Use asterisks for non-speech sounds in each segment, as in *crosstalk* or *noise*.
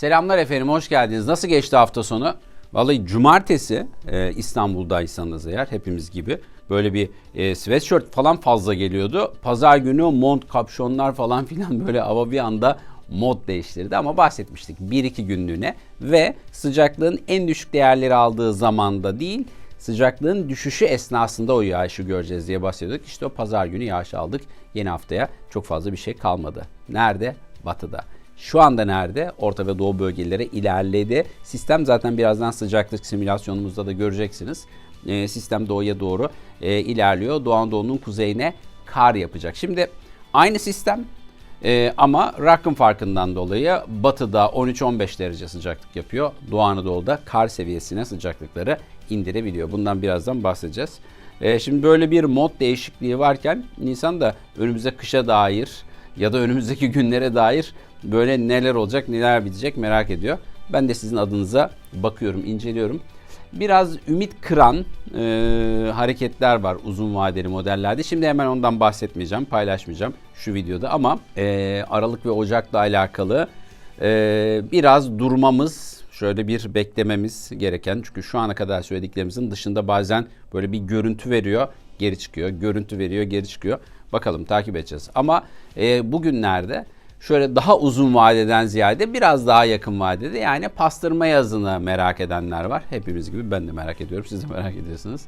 Selamlar efendim, hoş geldiniz. Nasıl geçti hafta sonu? Vallahi cumartesi e, İstanbul'daysanız eğer hepimiz gibi böyle bir e, sweatshirt falan fazla geliyordu. Pazar günü mont, kapşonlar falan *laughs* filan böyle hava bir anda mod değiştirdi ama bahsetmiştik 1-2 günlüğüne ve sıcaklığın en düşük değerleri aldığı zamanda değil sıcaklığın düşüşü esnasında o yağışı göreceğiz diye bahsediyorduk. İşte o pazar günü yağış aldık. Yeni haftaya çok fazla bir şey kalmadı. Nerede? Batıda. Şu anda nerede? Orta ve Doğu bölgelere ilerledi. Sistem zaten birazdan sıcaklık simülasyonumuzda da göreceksiniz. E, sistem doğuya doğru e, ilerliyor. Doğu Anadolu'nun kuzeyine kar yapacak. Şimdi aynı sistem e, ama rakım farkından dolayı batıda 13-15 derece sıcaklık yapıyor. Doğu Anadolu'da kar seviyesine sıcaklıkları indirebiliyor. Bundan birazdan bahsedeceğiz. E, şimdi böyle bir mod değişikliği varken Nisan da önümüze kışa dair ya da önümüzdeki *laughs* günlere dair böyle neler olacak, neler bitecek merak ediyor. Ben de sizin adınıza bakıyorum, inceliyorum. Biraz ümit kıran e, hareketler var uzun vadeli modellerde. Şimdi hemen ondan bahsetmeyeceğim, paylaşmayacağım şu videoda ama e, Aralık ve Ocak'la alakalı e, biraz durmamız, şöyle bir beklememiz gereken. Çünkü şu ana kadar söylediklerimizin dışında bazen böyle bir görüntü veriyor, geri çıkıyor, görüntü veriyor, geri çıkıyor. Bakalım takip edeceğiz. Ama e, bugünlerde şöyle daha uzun vadeden ziyade biraz daha yakın vadede yani pastırma yazını merak edenler var. Hepimiz gibi ben de merak ediyorum. Siz de merak ediyorsunuz.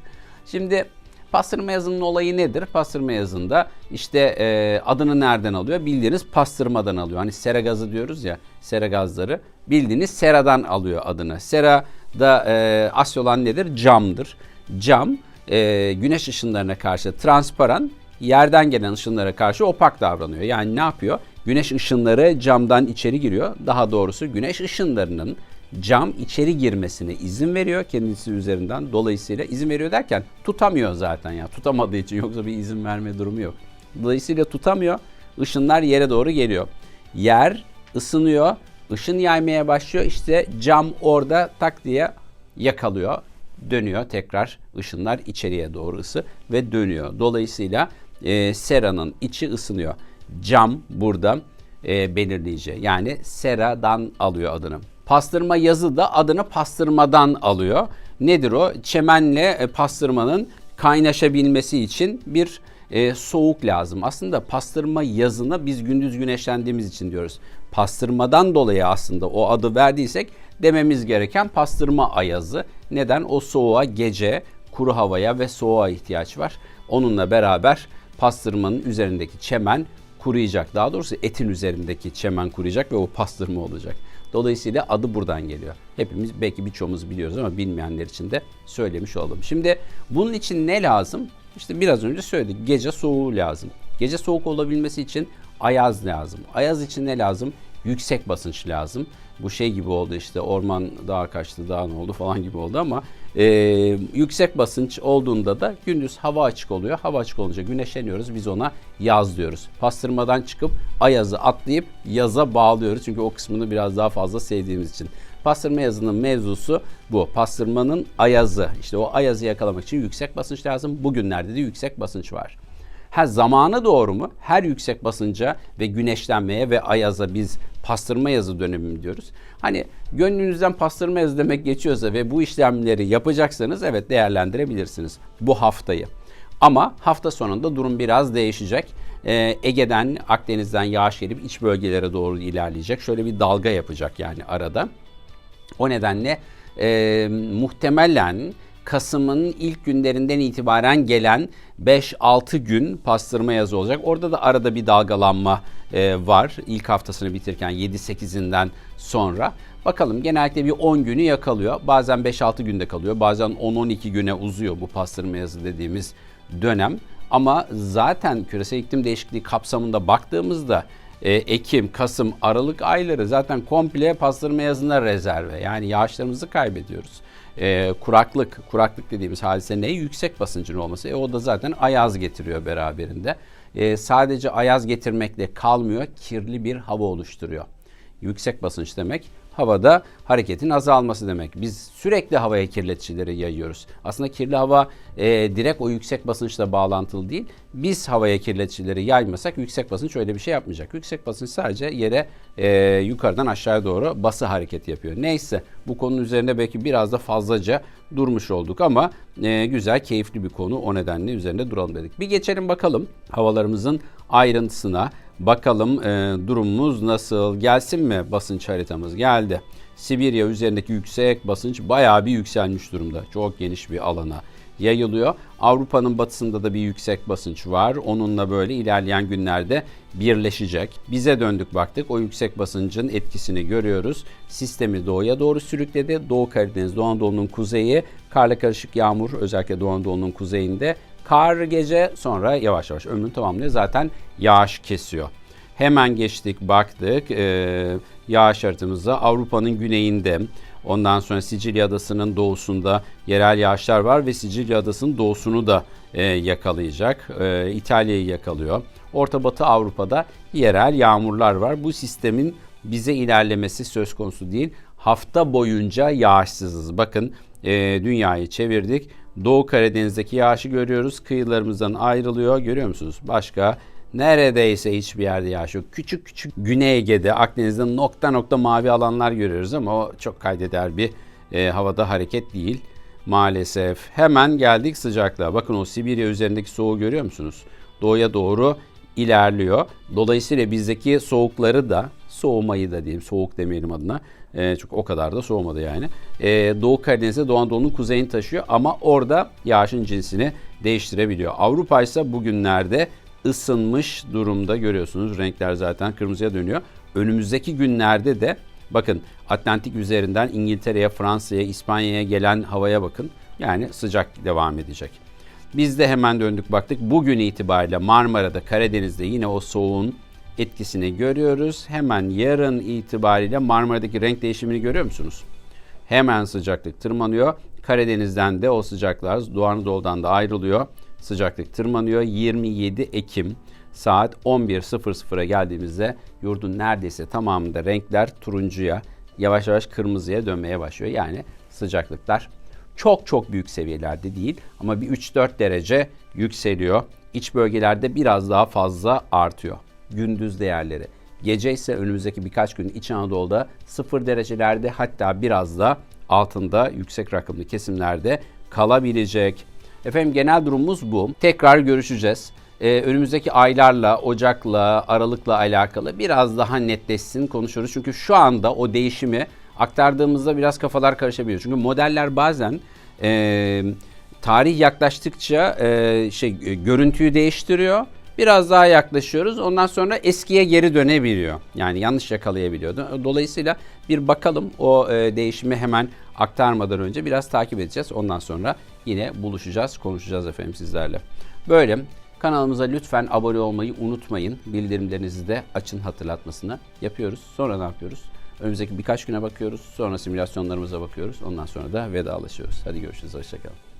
Şimdi pastırma yazının olayı nedir? Pastırma yazında işte e, adını nereden alıyor? Bildiğiniz pastırmadan alıyor. Hani sera gazı diyoruz ya sera gazları. Bildiğiniz seradan alıyor adını. Sera da e, asıl olan nedir? Camdır. Cam e, güneş ışınlarına karşı transparan yerden gelen ışınlara karşı opak davranıyor. Yani ne yapıyor? Güneş ışınları camdan içeri giriyor. Daha doğrusu güneş ışınlarının cam içeri girmesine izin veriyor kendisi üzerinden. Dolayısıyla izin veriyor derken tutamıyor zaten ya. Tutamadığı için yoksa bir izin verme durumu yok. Dolayısıyla tutamıyor. Işınlar yere doğru geliyor. Yer ısınıyor. ışın yaymaya başlıyor. İşte cam orada tak diye yakalıyor. Dönüyor tekrar ışınlar içeriye doğru ısı ve dönüyor. Dolayısıyla e, seranın içi ısınıyor. Cam burada e, belirleyici. Yani seradan alıyor adını. Pastırma yazı da adını pastırmadan alıyor. Nedir o? Çemenle e, pastırmanın kaynaşabilmesi için bir e, soğuk lazım. Aslında pastırma yazını biz gündüz güneşlendiğimiz için diyoruz. Pastırmadan dolayı aslında o adı verdiysek dememiz gereken pastırma ayazı. Neden? O soğuğa gece, kuru havaya ve soğuğa ihtiyaç var. Onunla beraber pastırmanın üzerindeki çemen kuruyacak. Daha doğrusu etin üzerindeki çemen kuruyacak ve o pastırma olacak. Dolayısıyla adı buradan geliyor. Hepimiz belki birçoğumuz biliyoruz ama bilmeyenler için de söylemiş oldum. Şimdi bunun için ne lazım? İşte biraz önce söyledik. Gece soğuğu lazım. Gece soğuk olabilmesi için ayaz lazım. Ayaz için ne lazım? Yüksek basınç lazım. Bu şey gibi oldu işte orman dağa kaçtı dağ ne oldu falan gibi oldu ama e, yüksek basınç olduğunda da gündüz hava açık oluyor. Hava açık olunca güneşleniyoruz biz ona yaz diyoruz. Pastırmadan çıkıp ayazı atlayıp yaza bağlıyoruz. Çünkü o kısmını biraz daha fazla sevdiğimiz için. Pastırma yazının mevzusu bu. Pastırmanın ayazı. İşte o ayazı yakalamak için yüksek basınç lazım. Bugünlerde de yüksek basınç var. Ha zamanı doğru mu? Her yüksek basınca ve güneşlenmeye ve ayaza biz pastırma yazı dönemi diyoruz. Hani gönlünüzden pastırma yazı demek geçiyorsa ve bu işlemleri yapacaksanız evet değerlendirebilirsiniz bu haftayı. Ama hafta sonunda durum biraz değişecek. Ee, Ege'den, Akdeniz'den yağış gelip iç bölgelere doğru ilerleyecek. Şöyle bir dalga yapacak yani arada. O nedenle e, muhtemelen Kasım'ın ilk günlerinden itibaren gelen 5-6 gün pastırma yazı olacak. Orada da arada bir dalgalanma e, var. İlk haftasını bitirirken 7-8'inden sonra. Bakalım genellikle bir 10 günü yakalıyor. Bazen 5-6 günde kalıyor. Bazen 10-12 güne uzuyor bu pastırma yazı dediğimiz dönem. Ama zaten küresel iklim değişikliği kapsamında baktığımızda e, Ekim, Kasım, Aralık ayları zaten komple pastırma yazına rezerve. Yani yağışlarımızı kaybediyoruz. E, kuraklık, kuraklık dediğimiz hadise ne? Yüksek basıncın olması. E, o da zaten ayaz getiriyor beraberinde. E, sadece ayaz getirmekle kalmıyor, kirli bir hava oluşturuyor. Yüksek basınç demek havada hareketin azalması demek. Biz sürekli havaya kirleticileri yayıyoruz. Aslında kirli hava e, direkt o yüksek basınçla bağlantılı değil. Biz havaya kirleticileri yaymasak yüksek basınç öyle bir şey yapmayacak. Yüksek basınç sadece yere e, yukarıdan aşağıya doğru bası hareket yapıyor. Neyse bu konunun üzerinde belki biraz da fazlaca durmuş olduk ama e, güzel, keyifli bir konu. O nedenle üzerinde duralım dedik. Bir geçelim bakalım havalarımızın ayrıntısına. Bakalım e, durumumuz nasıl? Gelsin mi basınç haritamız? Geldi. Sibirya üzerindeki yüksek basınç bayağı bir yükselmiş durumda. Çok geniş bir alana yayılıyor. Avrupa'nın batısında da bir yüksek basınç var. Onunla böyle ilerleyen günlerde birleşecek. Bize döndük baktık. O yüksek basıncın etkisini görüyoruz. Sistemi doğuya doğru sürükledi. Doğu Karadeniz, Doğu Anadolu'nun kuzeyi, karla karışık yağmur özellikle Doğu Anadolu'nun kuzeyinde. Kar gece sonra yavaş yavaş ömrünü tamamlıyor. Zaten yağış kesiyor. Hemen geçtik baktık ee, yağış haritamızda Avrupa'nın güneyinde ondan sonra Sicilya Adası'nın doğusunda yerel yağışlar var ve Sicilya Adası'nın doğusunu da e, yakalayacak. E, İtalya'yı yakalıyor. Orta Batı Avrupa'da yerel yağmurlar var. Bu sistemin bize ilerlemesi söz konusu değil. Hafta boyunca yağışsızız. Bakın e, dünyayı çevirdik. Doğu Karadeniz'deki yağışı görüyoruz. Kıyılarımızdan ayrılıyor. Görüyor musunuz? Başka neredeyse hiçbir yerde yağış yok. Küçük küçük Güney Ege'de, Akdeniz'de nokta nokta mavi alanlar görüyoruz ama o çok kaydeder bir e, havada hareket değil maalesef. Hemen geldik sıcaklığa. Bakın o Sibirya üzerindeki soğuğu görüyor musunuz? Doğuya doğru ilerliyor. Dolayısıyla bizdeki soğukları da soğumayı da diyeyim soğuk demeyelim adına. E, çünkü o kadar da soğumadı yani. E, Doğu Karadeniz'e Doğu Anadolu'nun kuzeyini taşıyor ama orada yağışın cinsini değiştirebiliyor. Avrupa ise bugünlerde ısınmış durumda görüyorsunuz. Renkler zaten kırmızıya dönüyor. Önümüzdeki günlerde de bakın Atlantik üzerinden İngiltere'ye, Fransa'ya, İspanya'ya gelen havaya bakın. Yani sıcak devam edecek. Biz de hemen döndük baktık. Bugün itibariyle Marmara'da, Karadeniz'de yine o soğuğun etkisini görüyoruz. Hemen yarın itibariyle Marmara'daki renk değişimini görüyor musunuz? Hemen sıcaklık tırmanıyor. Karadeniz'den de o sıcaklar Doğu Anadolu'dan da ayrılıyor. Sıcaklık tırmanıyor. 27 Ekim saat 11.00'a geldiğimizde yurdun neredeyse tamamında renkler turuncuya, yavaş yavaş kırmızıya dönmeye başlıyor. Yani sıcaklıklar çok çok büyük seviyelerde değil ama bir 3-4 derece yükseliyor. İç bölgelerde biraz daha fazla artıyor. Gündüz değerleri. Gece ise önümüzdeki birkaç gün İç Anadolu'da 0 derecelerde hatta biraz da altında yüksek rakımlı kesimlerde kalabilecek. Efendim genel durumumuz bu. Tekrar görüşeceğiz. Ee, önümüzdeki aylarla, Ocak'la, Aralık'la alakalı biraz daha netleşsin konuşuruz. Çünkü şu anda o değişimi aktardığımızda biraz kafalar karışabiliyor. Çünkü modeller bazen e, tarih yaklaştıkça e, şey e, görüntüyü değiştiriyor. Biraz daha yaklaşıyoruz. Ondan sonra eskiye geri dönebiliyor. Yani yanlış yakalayabiliyordu. Dolayısıyla bir bakalım o e, değişimi hemen aktarmadan önce biraz takip edeceğiz. Ondan sonra yine buluşacağız, konuşacağız efendim sizlerle. Böyle kanalımıza lütfen abone olmayı unutmayın. Bildirimlerinizi de açın hatırlatmasını yapıyoruz. Sonra ne yapıyoruz? Önümüzdeki birkaç güne bakıyoruz. Sonra simülasyonlarımıza bakıyoruz. Ondan sonra da vedalaşıyoruz. Hadi görüşürüz. Hoşçakalın.